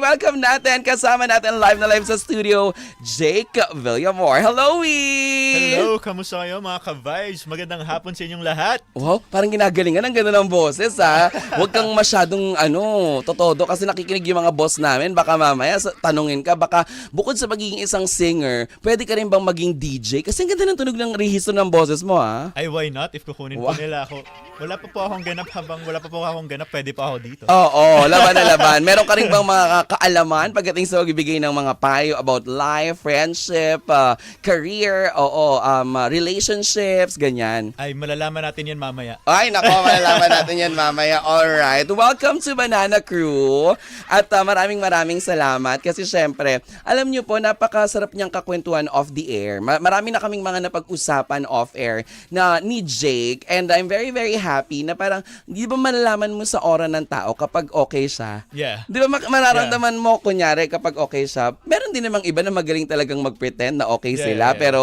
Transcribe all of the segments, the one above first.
Welcome natin, kasama natin live na live sa studio, Jake Villamor. Hello, Wee! Hello, kamusta kayo mga ka-vibes? Magandang hapon sa inyong lahat. Wow, parang ginagalingan ang ganda ng boses ha. Huwag kang masyadong ano, totodo kasi nakikinig yung mga boss namin. Baka mamaya tanungin ka, baka bukod sa magiging isang singer, pwede ka rin bang maging DJ? Kasi ang ganda ng tunog ng rehistro ng boses mo ha. Ay, why not? If kukunin Wow. po nila ako. Wala pa po akong ganap habang wala pa po akong ganap, pwede pa ako dito. Oo, laban na laban. Meron ka rin bang mga kaalaman pagdating sa magbibigay ng mga payo about life, friendship, uh, career, oo, um, uh, relationships, ganyan. Ay, malalaman natin yan mamaya. Ay, nako, malalaman natin yan mamaya. Alright. Welcome to Banana Crew. At uh, maraming maraming salamat kasi syempre, alam niyo po, napakasarap niyang kakwentuhan off the air. Ma- marami na kaming mga napag-usapan off air na ni Jake and I'm very, very happy na parang, di ba malalaman mo sa aura ng tao kapag okay siya? Yeah. Di ba mararamdaman mo, kunyari, kapag okay siya, meron din namang iba na magaling talagang mag-pretend na okay Yeah, sila, yeah, yeah. pero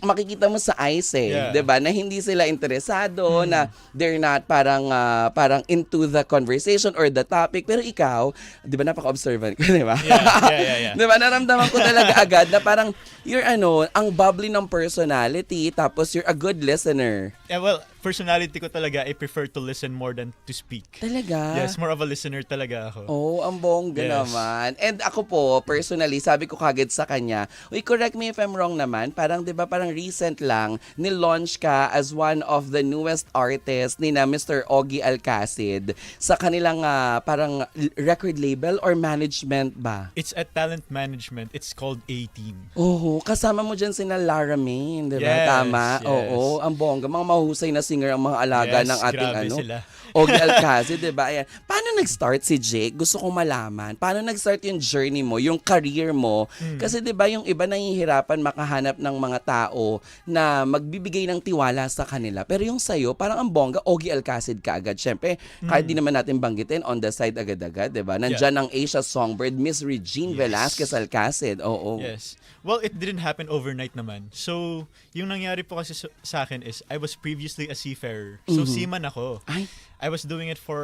makikita mo sa eyes eh, Yeah. 'di ba? Na hindi sila interesado, na they're not parang ah, parang into the conversation or the topic. Pero ikaw, 'di ba napaka-observant ko, 'di ba? Yeah, yeah, yeah, yeah. 'Di ba? Naramdaman ko talaga agad na parang you're ano, ang bubbly ng personality tapos you're a good listener. Eh, well, personality ko talaga, I prefer to listen more than to speak. Talaga? Yes, more of a listener talaga ako. Oh, ang bongga Yes. naman. And ako po, personally, sabi ko kagad sa kanya, uy, correct me if I'm wrong naman, parang, di ba, parang recent lang, nilaunch ka as one of the newest artists ni na Mr. Ogie Alcacid sa kanilang ah, parang record label or management ba? It's a talent management. It's called A-Team. Oo, kasama mo dyan sina Lara Main, di ba? Yes, Tama? yes. Oo, ang bongga. Mga mahusay na singer ang mga alaga Yes, ng ating ano. sila. Ogie Alcacid, di ba? Ayan. Paano nag-start si Jake? Gusto kong malaman. Paano nag-start yung journey mo, yung career mo? Hmm. Kasi di ba yung iba nahihirapan makahanap ng mga tao na magbibigay ng tiwala sa kanila. Pero yung sa'yo, parang ang bongga, Ogie Alcacid ka agad. Siyempre, kahit di naman natin banggitin, on the side agad-agad, di ba? Nandyan ang Asia Songbird, Miss Regine Yes. Velasquez Alcacid. Oo. Yes. Well, it didn't happen overnight naman. So, yung nangyari po kasi sa akin is, I was previously a seafarer. So, Mhm. seaman ako. Ay. I was doing it for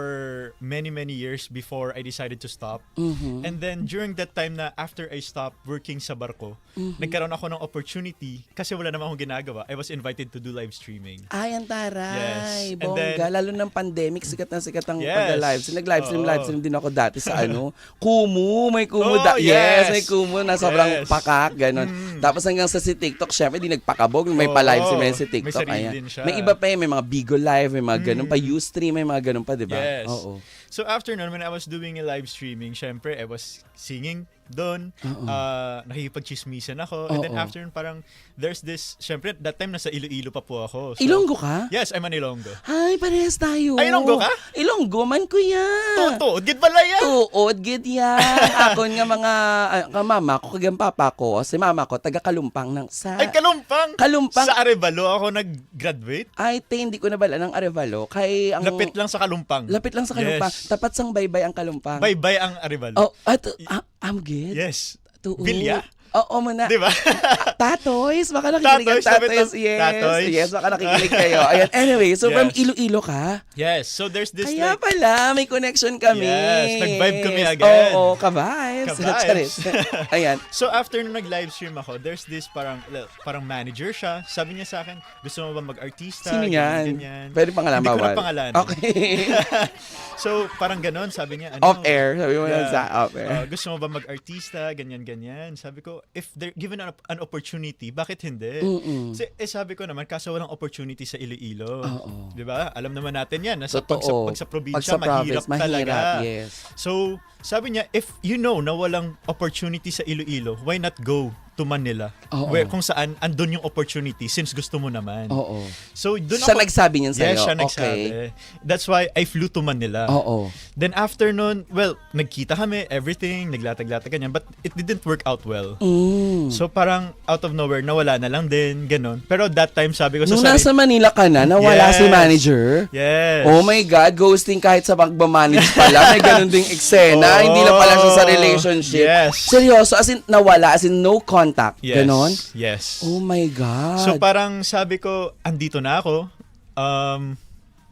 many, many years before I decided to stop. Mhm. And then during that time na after I stopped working sa barko, Mhm. nagkaroon ako ng opportunity kasi wala naman akong ginagawa. I was invited to do live streaming. Ay, ang taray. Yes. And Bongga. then- Lalo ng pandemic, sikat na sikat ang Yes. pag-live. Nag-live stream, live stream din ako dati sa ano. Kumu, may Kumu. Oh, da- yes. yes. may Kumu na sobrang Yes. pakak, ganun. Mm. Tapos hanggang sa si TikTok, syempre di nagpakabog. May Oo. pa-live stream yan si May TikTok. sarili Ayan. din siya. May iba pa eh, may mga Bigo Live, may mga ganun pa. Mm. Ustream, may mga ganun pa, di ba? Yes. Oo. So after nun, when I was doing a live streaming, syempre, I was singing doon. Oo. Uh, nakikipag-chismisan ako. And then Oo. after nun, parang, there's this, syempre, that time nasa Iloilo pa po ako. So, Ilonggo ka? Yes, I'm an Ilonggo. Ay, parehas tayo. Ay, Ilonggo ka? Ilonggo man ko yan. Toto, gid pala yan! Tuod, gid yan. Ako nga mga, ah, ka mama ko, kagam papa ko, si mama ko, taga Kalumpang ng sa... Ay, kalumpang! Kalumpang. Sa Arevalo ako nag-graduate. Ay, te, hindi ko nabala ng Arevalo. Kay ang... Lapit lang sa kalumpang. Lapit lang sa Kalumpang. Yes. Tapat sang baybay ang Kalumpang. Bye-bye ang Arevalo. Oh, at, ah, I'm good. Yes. Tuod. Bilya? Oo, muna. Di ba? Tatoys, baka nakikinig ang Tatoys, Yes, tatoys. yes, baka nakikinig kayo. Ayan, anyway, so from Yes. Iloilo ka? yes. So there's this Kaya like... pala, may connection kami. Yes, nag-vibe kami again. Oo, ka-vibes. Ka-vibes. Charis. Ayan. So after nung nag-live stream ako, there's this parang parang manager siya. Sabi niya sa akin, gusto mo ba mag-artista? Sino Ganyan, yan? ganyan. Pwede pangalan Hindi ko na pangalan. Okay. So parang ganon, sabi niya, ano? Off-air. Sabi mo Yeah. sa off-air. Uh, gusto mo ba mag-artista? Ganyan, ganyan. Sabi ko, if they're given an, an opportunity, bakit hindi? Mm-mm. Kasi, eh, sabi ko naman, kaso walang opportunity sa Iloilo. Oo. Di ba? Alam naman natin yan. Nasa, Totoo. pag, sa, pag sa probinsya, Pag sa mahirap, province, talaga. mahirap. Yes. So, sabi niya, if you know na walang opportunity sa Iloilo, why not go to Manila? Oo. Where, kung saan, andun yung opportunity since gusto mo naman. Oo. So, doon Siya ako... nagsabi niyan sa'yo? Yes, siya Okay. nagsabi. That's why I flew to Manila. Oo. Then after nun, well, nagkita kami, everything, naglatag-latag ganyan, but it didn't work out well. Mm. So parang out of nowhere, nawala na lang din, ganun. Pero that time, sabi ko sa Nung sarili, nasa Manila ka na, nawala Yes. si manager? Yes. Oh my God, ghosting kahit sa pagmamanage pala. May ganun ding eksena. Oh. Hindi lang pala siya sa relationship. Yes. Seryoso, as in nawala, as in no contact. Yes. Ganon? Yes. Oh my God. So parang sabi ko, andito na ako. Um,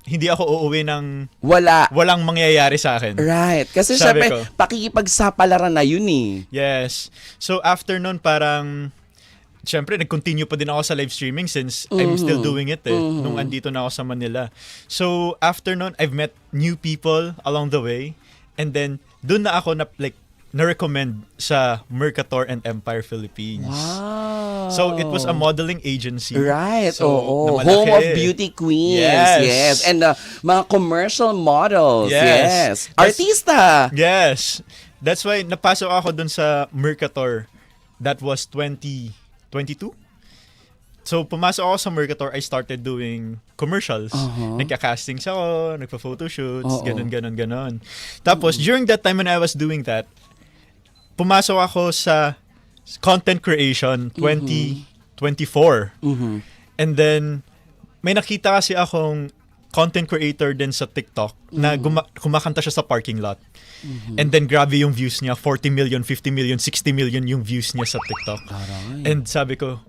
hindi ako uuwi ng Wala. walang mangyayari sa akin. Right. Kasi Sabi syempre, ko. pakikipagsapalaran na yun eh. Yes. So after nun parang Siyempre, nag-continue pa din ako sa live streaming since I'm still Mm-hmm. doing it eh, nung andito na ako sa Manila. So, after nun, I've met new people along the way. And then, dun na ako na, like, na-recommend sa Mercator and Empire Philippines. Wow. So, it was a modeling agency. Right, So, oo. na. Home of beauty queens. Yes. Yes. And uh, mga commercial models. Yes. Yes. Artista. Yes. That's why napasok ako dun sa Mercator. That was 2022. So, pumasok ako sa Mercator, I started doing commercials. Uh-huh. Nagka-castings ako, nagpa-photoshoots, Oo. ganun, ganun, ganun. Tapos, during that time when I was doing that, pumasok ako sa content creation 2024. Mhm. And then, may nakita kasi akong content creator din sa TikTok na guma- kumakanta siya sa parking lot. And then grabe yung views niya, 40 million, 50 million, 60 million yung views niya sa TikTok. Aray. And sabi ko,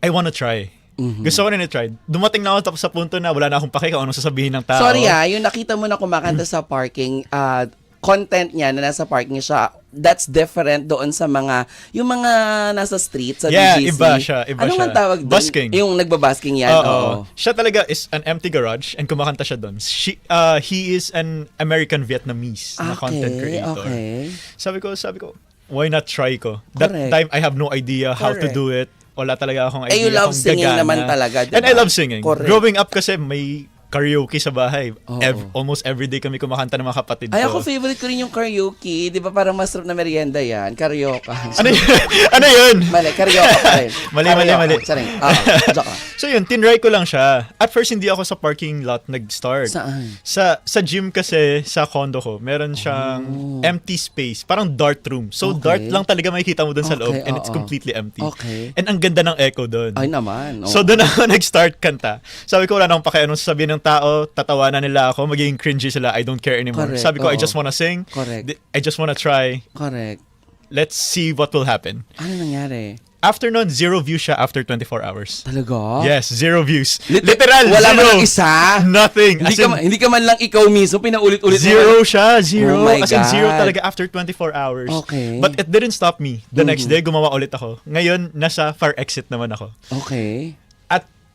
I wanna try. Gusto ko na try. Dumating na ako tapos sa punto na wala na akong pake kung anong sasabihin ng tao. Sorry ha, yung nakita mo na kumakanta sa parking, uh, content niya na nasa parking siya, that's different doon sa mga, yung mga nasa street, sa Yeah, BGC. iba siya, iba Anong siya. ang tawag doon? Busking. Yung nagbabasking yan, oo. Oo. Siya talaga is an empty garage and kumakanta siya doon. She, uh, he is an American Vietnamese na content creator. Okay. Sabi ko, sabi ko, why not try ko? That Correct. time, I have no idea how to Correct. do it. Wala talaga akong idea Eh, you love singing gagana. naman talaga, diba? And I love singing. Correct. Growing up kasi may karaoke sa bahay. Oo. Ev- almost every day kami kumakanta ng mga kapatid Ay, ko. ako favorite ko rin yung karaoke. Di ba parang masarap na merienda yan? Karaoke. ano yun? ano yun? Mali, karaoke pa rin. Mali, mali, mali. Saring. Ah, joke lang. So yun, tinry ko lang siya. At first, hindi ako sa parking lot nag-start. Saan? Sa sa gym kasi sa condo ko, meron siyang empty space, parang dart room. So Oh. Okay. dart lang talaga makikita mo dun sa Okay, loob and it's oo. completely empty. Okay. And ang ganda ng echo doon. Ay naman. oh. So doon ako nag-start kanta. Sabi ko wala na akong pakialam sa sabihin ng tao, tatawanan nila ako, magiging cringy sila, I don't care anymore. Correct, Sabi ko I oo. just wanna sing. Correct. I just wanna try. Correct. Let's see what will happen. Ano nangyari? After nun, zero views siya after 24 hours. Talaga? Yes, zero views. Lit- Literal, Wala zero. man lang isa? Nothing. Hindi As ka, in, man, hindi ka man lang ikaw mismo, pinaulit-ulit mo Zero siya, zero. Oh my As in, zero God. talaga after 24 hours. Okay. But it didn't stop me. The next Mhm. day, gumawa ulit ako. Ngayon, nasa far exit naman ako. Okay.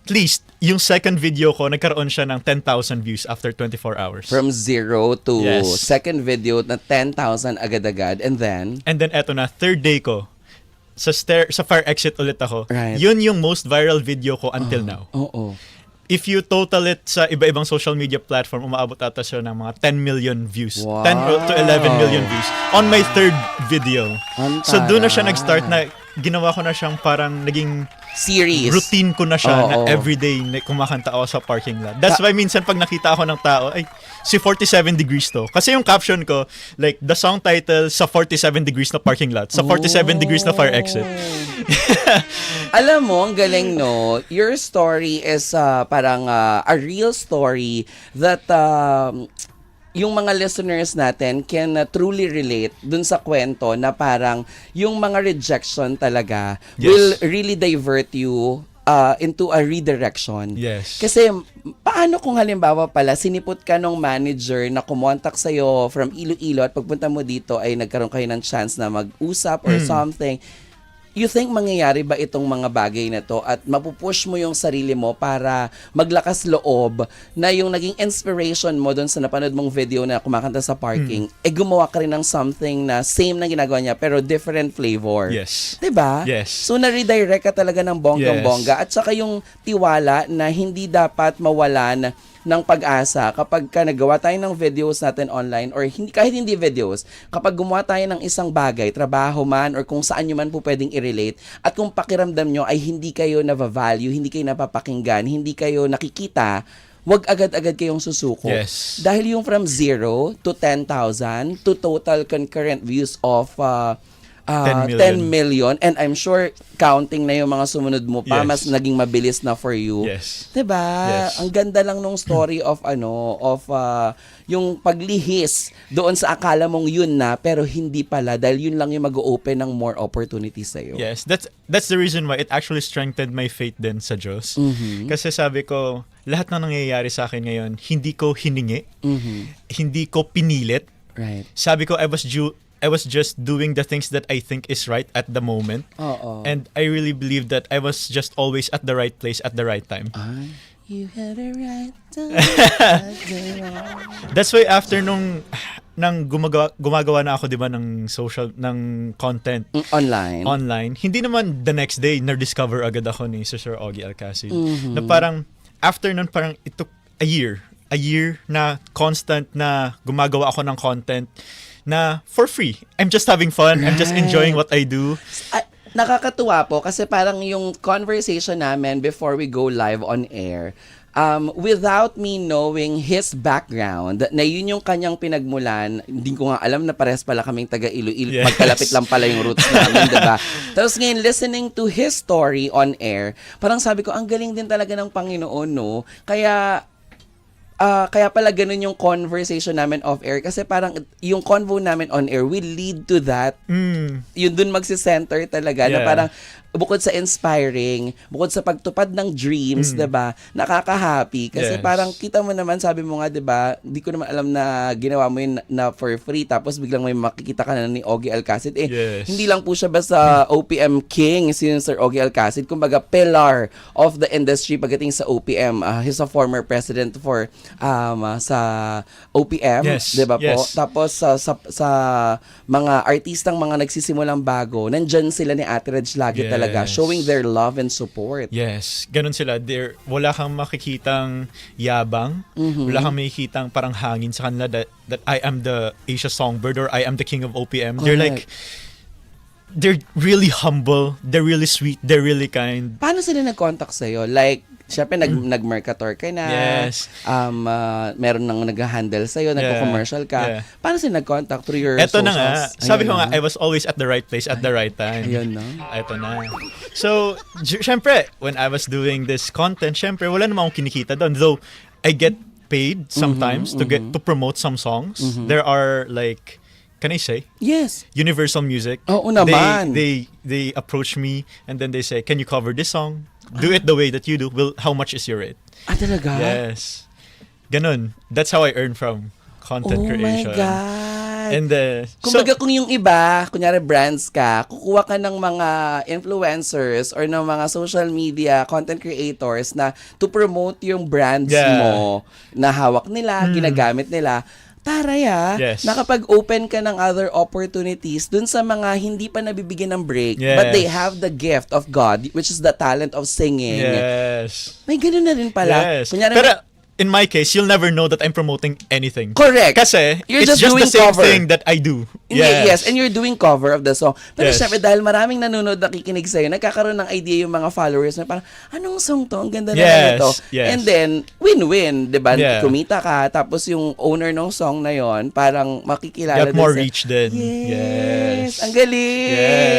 At least, yung second video ko, nagkaroon siya ng 10,000 views after 24 hours. From zero to Yes. second video na 10,000 agad-agad. And then, And then, eto na, third day ko, sa stair sa far exit ulit ako. Right. Yun yung most viral video ko until now. oo. If you total it sa iba-ibang social media platform, umaabot ata siya ng mga 10 million views. Wow. 10 to 11 million views on my third video. Ang So doon na siya nag-start na ginawa ko na siyang parang naging Series. routine ko na siya Oo. na everyday na kumakanta ako sa parking lot. That's why minsan pag nakita ako ng tao, ay, si 47 degrees to. Kasi yung caption ko, like, the song title, sa 47 degrees na parking lot. Sa 47 degrees na fire exit. Alam mo, ang galing no, your story is uh, parang uh, a real story that um, yung mga listeners natin can uh, truly relate dun sa kwento na parang yung mga rejection talaga Yes. will really divert you uh, into a redirection. Yes. Kasi paano kung halimbawa pala sinipot ka nung manager na kumontak sa'yo from Iloilo at pagpunta mo dito ay nagkaroon kayo ng chance na mag-usap or something. You think mangyayari ba itong mga bagay na to at mapupush mo yung sarili mo para maglakas loob na yung naging inspiration mo doon sa napanood mong video na kumakanta sa parking, eh gumawa ka rin ng something na same na ginagawa niya pero different flavor. Yes. ba? Yes. So na-redirect ka talaga ng bonggang-bongga at saka yung tiwala na hindi dapat mawalan ng pag-asa kapag ka nagawa tayo ng videos natin online or hindi, kahit hindi videos, kapag gumawa tayo ng isang bagay, trabaho man or kung saan nyo man po pwedeng i-relate at kung pakiramdam nyo ay hindi kayo na-value, hindi kayo napapakinggan, hindi kayo nakikita, wag agad-agad kayong susuko. Yes. Dahil yung from zero to 10,000 to total concurrent views of uh, ah, 10 10 million. million. And I'm sure counting na yung mga sumunod mo pa, Yes. mas naging mabilis na for you. Yes. 'Di ba? Yes. Ang ganda lang nung story of ano, of ah, yung paglihis doon sa akala mong yun na pero hindi pala dahil yun lang yung mag-open ng more opportunities sa iyo. Yes, that's that's the reason why it actually strengthened my faith din sa Diyos. Mhm. Kasi sabi ko, lahat na nangyayari sa akin ngayon, hindi ko hiningi, Mhm. hindi ko pinilit. Right. Sabi ko, I was ju- I was just doing the things that I think is right at the moment. Oo. And I really believe that I was just always at the right place at the right time. Ay, you had a right wrong- That's why after nung nang gumagawa, gumagawa na ako 'di ba ng social ng content Mm, Online. online, hindi naman the next day na-discover agad ako ni Sir Augie Alcacid. Mhm. Na parang after nun parang it took a year, a year na constant na gumagawa ako ng content na for free. I'm just having fun. I'm just Right. enjoying what I do. Ah, nakakatuwa po kasi parang yung conversation namin before we go live on air, um, without me knowing his background, na yun yung kanyang pinagmulan, hindi ko nga alam na pares pala kaming taga Iloilo, Yes. magkalapit lang pala yung roots namin, diba? Tapos ngayon, listening to his story on air, parang sabi ko, ang galing din talaga ng Panginoon, no? Kaya, Ah, kaya pala ganun yung conversation namin off air kasi parang yung convo namin on air will lead to that Mm. yun dun magsi-center talaga na Yeah. parang bukod sa inspiring, bukod sa pagtupad ng dreams, 'di ba? Nakaka-happy kasi Yes. parang kita mo naman sabi mo nga 'di ba, hindi ko naman alam na ginawa mo yun na for free tapos biglang may makikita ka na ni Ogie Alcacid. Eh Yes. hindi lang po siya basta OPM king si Sir Ogie Alcacid, kumbaga pillar of the industry pagdating sa OPM. Ah, he's a former president for um ah, sa OPM, Yes, 'di ba po? yes. Tapos sa, sa sa mga artistang mga nagsisimulang bago, nandyan sila ni Ate Reg lagi Yes. talaga, showing their love and support. Yes, ganun sila. There, wala kang makikitang yabang, Mhm. wala kang makikitang parang hangin sa kanila that, that I am the Asia Songbird or I am the king of OPM. They're like, they're really humble, they're really sweet, they're really kind. Paano sila nag-contact sa'yo? Like, syempre nag, nag-mercator ka na, Mm. Yes. um, ah, meron nang nag-handle sa'yo, nagko-commercial ka. Yeah. Paano sila nag-contact through your Eto na nga, socials? sabi ko Ayun nga, na. I was always at the right place at the right time. Ayun na. Eto na. So, syempre, when I was doing this content, syempre, wala namang akong kinikita doon. Though, I get paid sometimes to get to promote some songs. There are like, can I say? Yes. Universal Music. Oo naman. They, they they approach me and then they say, "Can you cover this song? Do it the way that you do. Will how much is your rate?" Ah, talaga? Yes. Ganun. That's how I earn from content oh creation. my God. And uh, Kumbaga so, kung yung iba, kunyari brands ka, kukuha ka ng mga influencers or ng mga social media content creators na to promote yung brands Yeah. Hmm. mo na hawak nila, ginagamit nila. Taray ah, Yes. nakapag-open ka ng other opportunities dun sa mga hindi pa nabibigyan ng break but they Yes. have the gift of God which is the talent of singing. yes. May ganun na rin pala. Yes. Kunyari, Pero in my case, you'll never know that I'm promoting anything. correct. Kasi You're it's just just, doing the same cover. thing that I do. Hindi, yes. and you're doing cover of the song. Pero Yes. syempre, dahil maraming nanonood nakikinig sa'yo, nagkakaroon ng idea yung mga followers na parang, anong song to? Ang ganda naman Yes, ito. yes. And then, win-win, di ba? Yeah. Kumita ka, tapos yung owner ng song na yon parang makikilala Got more din sa- reach then. Yes. Yes. Ang galing. Yes.